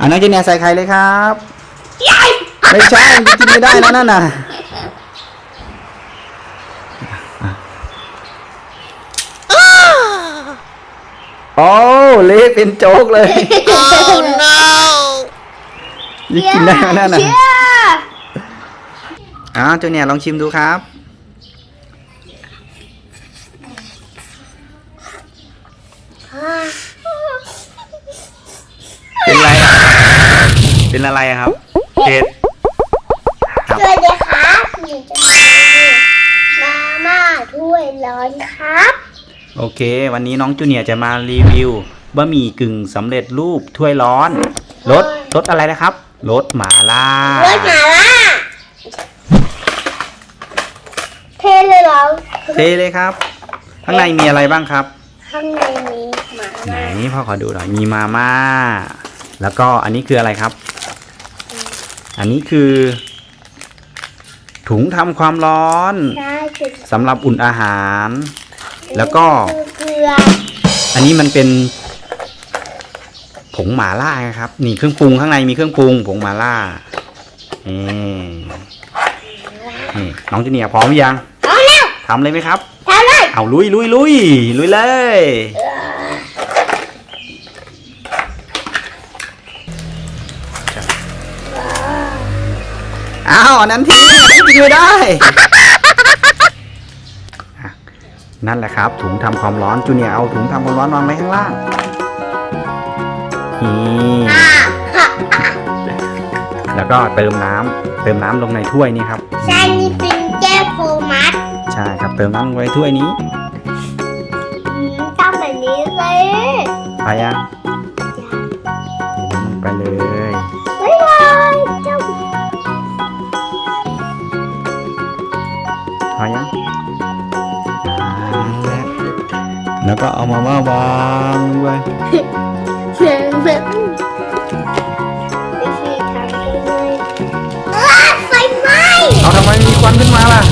อันนั้นจะเนี่ยใส่ไข่เลยครับไม่ใช่มันจะกินไม่ได้นะนั่นน่ะโอ้เละเป็นโจ๊กเลยยิ่งกินได้ไหมนั่นน่ะเชื่ออ้าวเจ้าเนี่ยลองชิมดูครับเเป็นอะไรอะครับเผ็ดครับสวัสดีครับหนูจะมามาม่าถ้วยร้อนครับ โอเค วันนี้น้องจูเนียร์จะมารีวิวบะหมี่กึ่งสำเร็จรูปถ้วยร้อนรสรสอะไรนะครับรสหม่าล่ารสหมาล่าเทเลยเหรอเทเลยครับ ข้างในมีอะไรบ้างครับ ข้างในมีหมาไหนล่าพ่อขอดูหน่อยมีมาม่า แล้วก็อันนี้คืออะไรครับ อันนี้คือ ถุงทำความร้อนใช่คือสำหรับอุ่นอาหาร แล้วก็คือเกลืออันนี้มันเป็นผงหมาล่าครับ นี่เครื่องปรุงข้างในมีเครื่องปรุงผงหมาล่านี่นี่น้องจูเนียร์พร้อมหรือยังเอาแล้วทำเลยไหมครับ ทำเลยเอาลุยลุยลุยลุยเลยอ้าวอันนั้นทิ้งอันนั้นกินไม่ได้อะนั่นแหละครับ ถุงทำความร้อนจูเนียร์เอาถุงทำความร้อนวางไว้ข้างล่างนี่อ่าฮะแล้วก็เติมน้ำเติมน้ำลงในถ้วยนี่ครับใช่นี่เป็นแก้วโฟมัสใช่ครับเติมน้ำลงไว้ถ้วยนี้อืมทำแบบนี้เลยไปยัง แล้วก็เอามาม่าวางไว้เสียงแบบวิธีทำกันเลยอ้าไฟไหม้เอาทำไมมีควันขึ้นมาล่ะ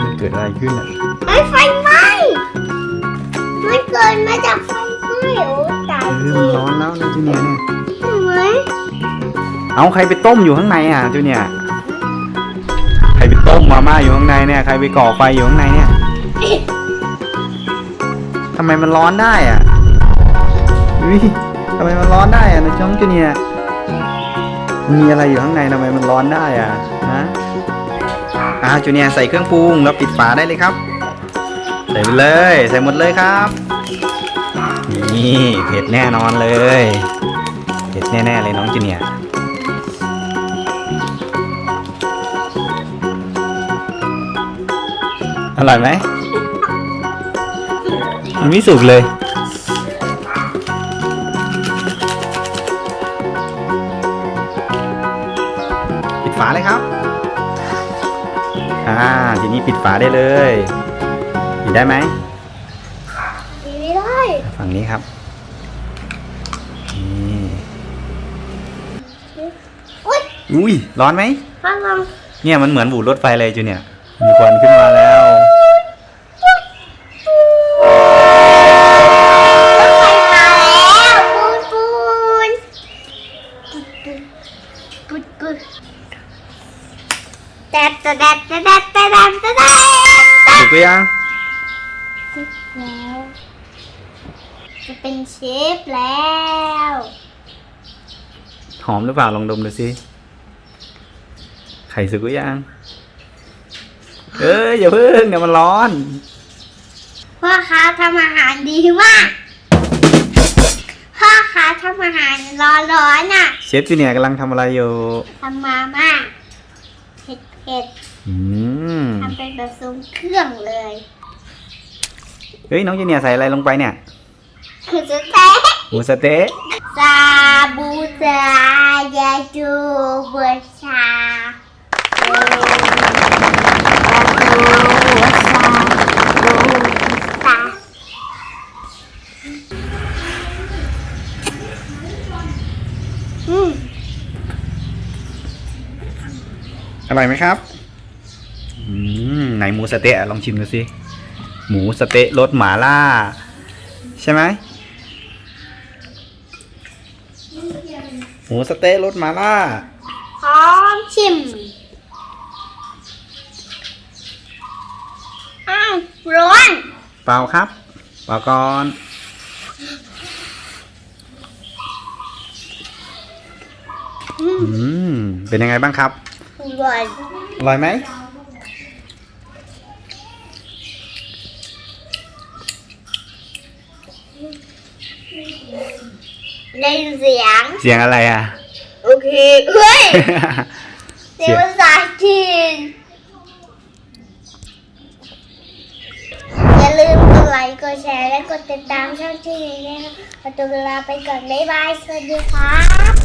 มันเกิดอะไรขึ้นอะไม่ไฟไหม้มันเกิดมาจากไฟไหม้โอ้ตายเอจริองมันร้อนแล้วนะจูเนียร์เนี่ยเห็นไหมเอาใครไปต้มอยู่ข้างในอะจูเนียร์ใครไปต้มมาม่าอยู่ข้างในเนี่ยใครไปก่อไฟอยู่ข้างในเนี่ย ทำไมมันร้อนได้อะวิทำไมมันร้อนได้อะน้องจูเนียมีอะไรอยู่ข้างในทำไมมันร้อนได้อะนะอ่าจูเนียใส่เครื่องปรุงแล้วปิดฝาได้เลยครับ ใส่ไปเลย ใส่หมดเลยครับ นี่เผ็ดแน่นอนเลยเผ็ดแน่ๆเลยน้องจูเนียอร่อยไหม มันไม่สุกเลย ปิดฝาเลยครับ อ่า ทีนี้ปิดฝาได้เลยปิดได้ไหมดีไม่ได้ ฝั่งนี้ครับนี่อุ๊ยอุ้ย ร้อนไหมข้างหลัง เนี่ยมันเหมือนบูดรถไฟเลยจูเนี่ย มีควันขึ้นมาแล้ว รถไฟมาแล้วปูนปูน ปุดปุดแดดแดดแดดแดดแดดแดดแดดสุกหรือยังแล้ว จะเป็นเชฟแล้ว หอมหรือเปล่าลองดมดูสิไข่สุกหรือยังเอ้ยอย่าเพิ่งเดี๋ยวมันร้อนพ่อค้าทำอาหารดีมากพ่อค้า ทำอาหารร้อนๆน่ะเชฟจูเนียร์กำลังทำอะไรอยู่ทำมาม่าเผ็ดเผ็ดอืมๆทำเป็นแบบทรงเครื่องเลยเฮ้ยน้องจูเนียร์ใส่อะไรลงไปเนี่ยคือจะแท้หมูสะเต๊ะซาบูซายาจูเบอร์ชา อ้ซาอืมอร่อยไหมครับอืมไหนหมูสะเต๊ะอะลองชิมดูสิหมูสะเต๊ะรสหมาล่า ใช่ไหมหมูสะเต๊ะรสหมาล่าพร้อมชิม อ้าวร้อน เปล่าครับเปล่าก่อน อืมอืมเป็นยังไงบ้างครับร้อนอร่อยไหมได้เสียง เสียงอะไรอะ โอเค เฮ้ย เสียงภาษาจีนอย่าลืมกดไลค์ กดแชร์ และกดติดตามช่องที่นี้นะคะขอตัวลาไปก่อน บ๊ายบาย สวัสดีครับ